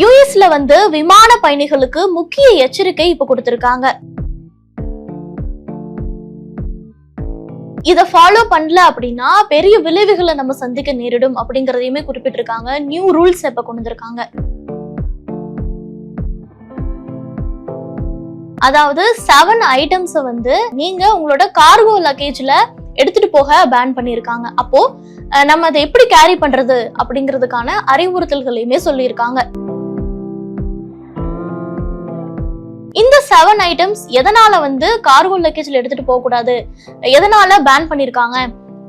யூஎஸ்ல வந்து விமான பயணிகளுக்கு முக்கிய எச்சரிக்கை இப்ப கொடுத்திருக்காங்க. இதை ஃபாலோ பண்ணல அப்படின்னா பெரிய விளைவுகளை நம்ம சந்திக்க நேரிடும் அப்படிங்கறதையுமே குறிப்பிட்டிருக்காங்க. நியூ ரூல்ஸ் இப்ப கொண்டு வந்திருக்காங்க. அதாவது செவன் ஐட்டம்ஸை வந்து நீங்க உங்களோட கார்கோ லக்கேஜ்ல எடுத்துட்டு போக பேன் பண்ணியிருக்காங்க. அப்போ நம்ம அதை எப்படி கேரி பண்றது அப்படிங்கிறதுக்கான அறிவுறுத்தல்களையுமே சொல்லியிருக்காங்க. இந்த செவன் ஐட்டம்ஸ் எதனால வந்து கார்கோ லக்கேஜ்ல எடுத்துட்டு போக கூடாது எதனால பேன் பண்ணிருக்காங்க?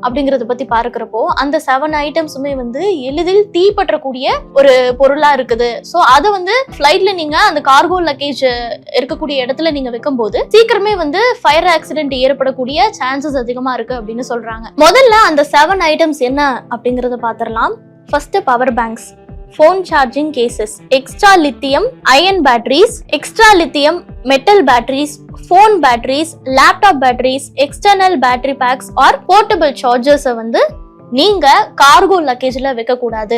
அப்படிங்கறத பத்தி பார்க்கறப்போ அந்த செவன் ஐட்டம்ஸுமே வந்து எளிதில் தீப்பற்றக்கூடிய ஒரு பொருளா இருக்குது. சோ அதை வந்து ஃபிளைட்ல நீங்க அந்த கார்கோ லக்கேஜ் இருக்கக்கூடிய இடத்துல நீங்க வைக்கும்போது சீக்கிரமே வந்து ஃபயர் ஆக்சிடென்ட் ஏற்படக்கூடிய சான்சஸ் அதிகமா இருக்கு அப்படின்னு சொல்றாங்க. முதல்ல அந்த செவன் ஐட்டம்ஸ் என்ன அப்படிங்கறத பாத்திரலாம். First power banks phone charging cases extra lithium ion batteries extra lithium metal batteries phone batteries laptop batteries external battery packs or portable சார்ஜர்ஸை வந்து நீங்க கார்கோ லக்கேஜில் வைக்கக்கூடாது.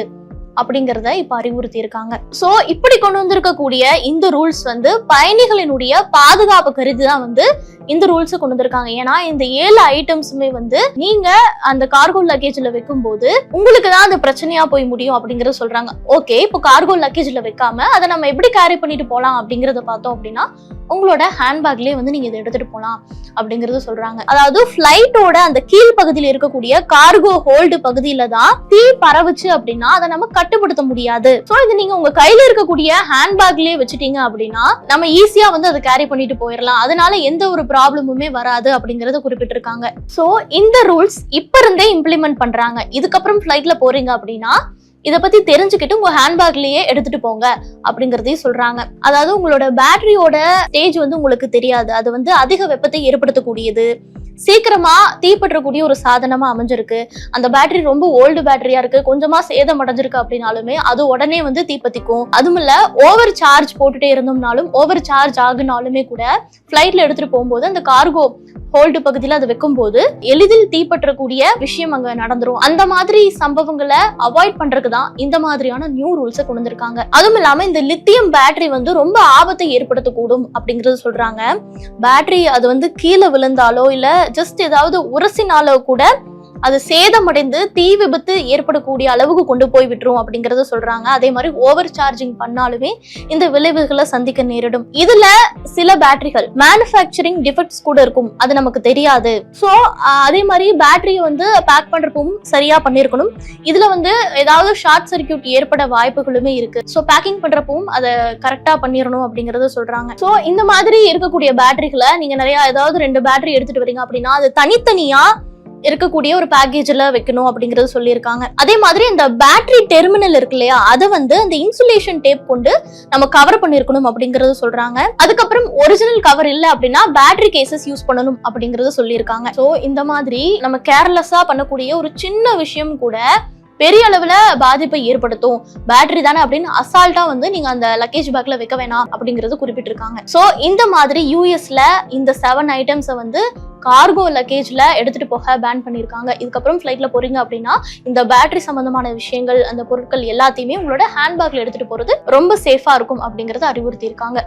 அப்படிங்கிறத இப்ப அறிவுறுத்தி இருக்காங்க சோ இப்படி கொண்டு வந்திருக்கக்கூடிய இந்த ரூல்ஸ் வந்து பயணிகளினுடைய பாதுகாப்பு கருதி தான் வந்து இந்த ரூல்ஸ் கொண்டு வந்திருக்காங்க. ஏன்னா இந்த ஏழு ஐட்டம்ஸுமே வந்து நீங்க அந்த கார்கோ லக்கேஜ்ல வைக்கும்போது உங்களுக்கு தான் அது பிரச்சனையா போய் முடியும் அப்படிங்கறத சொல்றாங்க. ஓகே இப்போ கார்கோ லக்கேஜ்ல வைக்காம அதை நம்ம எப்படி கேரி பண்ணிட்டு போலாம் அப்படிங்கறத பார்த்தோம் அப்படின்னா உங்களோட ஹேண்ட்பேக்லயே வந்து நீங்க இதை எடுத்துட்டு போலாம் அப்படிங்கறத சொல்றாங்க. அதாவது பிளைட்டோட அந்த கீழ் பகுதியில் இருக்கக்கூடிய கார்கோ ஹோல்டு பகுதியில தான் தீ பரவுச்சு அப்படின்னா அதை நம்ம கட்டுப்படுத்த முடியாது. சோ இது நீங்க உங்க கையில இருக்கக்கூடிய ஹேண்ட்பேக்லயே வச்சுட்டீங்க அப்படின்னா நம்ம ஈஸியா வந்து அதை கேரி பண்ணிட்டு போயிடலாம் அதனால எந்த ஒரு ப்ராப்ளமுமே வராது அப்படிங்கறத குறிப்பிட்டிருக்காங்க. சோ இந்த ரூல்ஸ் இப்ப இருந்தே இம்ப்ளிமெண்ட் பண்றாங்க. இதுக்கப்புறம் ஃபிளைட்ல போறீங்க அப்படின்னா இதை பத்தி தெரிஞ்சுக்கிட்டு உங்க ஹேண்ட்பேக்லயே எடுத்துட்டு போங்க அப்படிங்கறதையும் சொல்றாங்க. அதாவது உங்களோட பேட்டரியோட ஸ்டேஜ் வந்து உங்களுக்கு தெரியாது. அது வந்து அதிக வெப்பத்தை ஏற்படுத்தக்கூடியது. சீக்கிரமா தீப்பற்றக்கூடிய ஒரு சாதனமா அமைஞ்சிருக்கு. அந்த பேட்டரி ரொம்ப ஓல்டு பேட்டரியா இருக்கு. கொஞ்சமா சேதம் அடைஞ்சிருக்கு அப்படின்னாலுமே அது உடனே வந்து தீப்பத்திக்கும். அதுவும் இல்ல ஓவர் சார்ஜ் போட்டுட்டே இருந்தோம்னாலும் ஓவர் சார்ஜ் ஆகுனாலுமே கூட ஃபிளைட்ல எடுத்துட்டு போகும்போது அந்த கார்கோ ஹோல்டு பகுதியில் அதை வைக்கும்போது எளிதில் தீப்பற்றக்கூடிய விஷயம் அங்க நடந்துரும். அந்த மாதிரி சம்பவங்களை அவாய்ட் பண்றதுக்கு தான் இந்த மாதிரியான நியூ ரூல்ஸை கொண்டு வந்திருக்காங்க. அதுவும் இல்லாம இந்த லித்தியம் பேட்டரி வந்து ரொம்ப ஆபத்தை ஏற்படுத்தக்கூடும் அப்படிங்கறது சொல்றாங்க. பேட்டரி அது வந்து கீழே விழுந்தாலோ இல்ல ஜஸ்ட் ஏதாவது உரசினாலோ கூட அது சேதமடைந்து தீ விபத்து ஏற்படக்கூடிய அளவுக்கு கொண்டு போய் விட்டுரும் அப்படிங்கறத சொல்றாங்க. அதே மாதிரி ஓவர் சார்ஜிங் பண்ணாலுமே இந்த விளைவுகளை சந்திக்க நேரிடும். இதுல சில பேட்டரிகள் மேனுஃபேக்சரிங் டிஃபெக்ட்ஸ் கூட இருக்கும். அது நமக்கு தெரியாது. ஸோ அதே மாதிரி பேட்டரியை வந்து பேக் பண்றப்பவும் சரியா பண்ணிருக்கணும். இதுல வந்து ஏதாவது ஷார்ட் சர்க்கியூட் ஏற்பட வாய்ப்புகளுமே இருக்கு. ஸோ பேக்கிங் பண்றப்பவும் அதை கரெக்டா பண்ணிடணும் அப்படிங்கறத சொல்றாங்க. ஸோ இந்த மாதிரி இருக்கக்கூடிய பேட்டரிகளை நீங்க நிறைய ஏதாவது ரெண்டு பேட்டரி எடுத்துட்டு வரீங்க அப்படின்னா அது தனித்தனியா இருக்கக்கூடிய ஒரு பேக்கேஜில் வைக்கணும் அப்படிங்கறது சொல்லியிருக்காங்க. அதே மாதிரி இந்த பேட்டரி டெர்மினல் இருக்கு இல்லையா அதை வந்து அந்த இன்சுலேஷன் டேப் கொண்டு நம்ம கவர் பண்ணிருக்கணும் அப்படிங்கறது சொல்றாங்க. அதுக்கப்புறம் ஒரிஜினல் கவர் இல்லை அப்படின்னா பேட்டரி கேசஸ் யூஸ் பண்ணணும் அப்படிங்கறது சொல்லியிருக்காங்க. ஸோ இந்த மாதிரி நம்ம கேர்லெஸ்ஸா பண்ணக்கூடிய ஒரு சின்ன விஷயம் கூட பெரிய அளவுல பாதிப்பை ஏற்படுத்தும். பேட்டரி தானே அப்படின்னு அசால்ட்டா வந்து நீங்க அந்த லக்கேஜ் பேக்ல வைக்க வேணாம் அப்படிங்கறது குறிப்பிட்டிருக்காங்க. சோ இந்த மாதிரி யூஎஸ்ல இந்த செவன் ஐட்டம்ஸை வந்து கார்கோ லக்கேஜில் எடுத்துகிட்டு போக பேன் பண்ணியிருக்காங்க இதுக்கப்புறம் ஃப்ளைட்டில் போகிறீங்க அப்படின்னா இந்த பேட்டரி சம்மந்தமான விஷயங்கள் அந்த பொருட்கள் எல்லாத்தையுமே உங்களோட ஹேண்ட்பேக்கில் எடுத்துகிட்டு போகிறது ரொம்ப சேஃபாக இருக்கும் அப்படிங்கிறத அறிவுறுத்தியிருக்காங்க.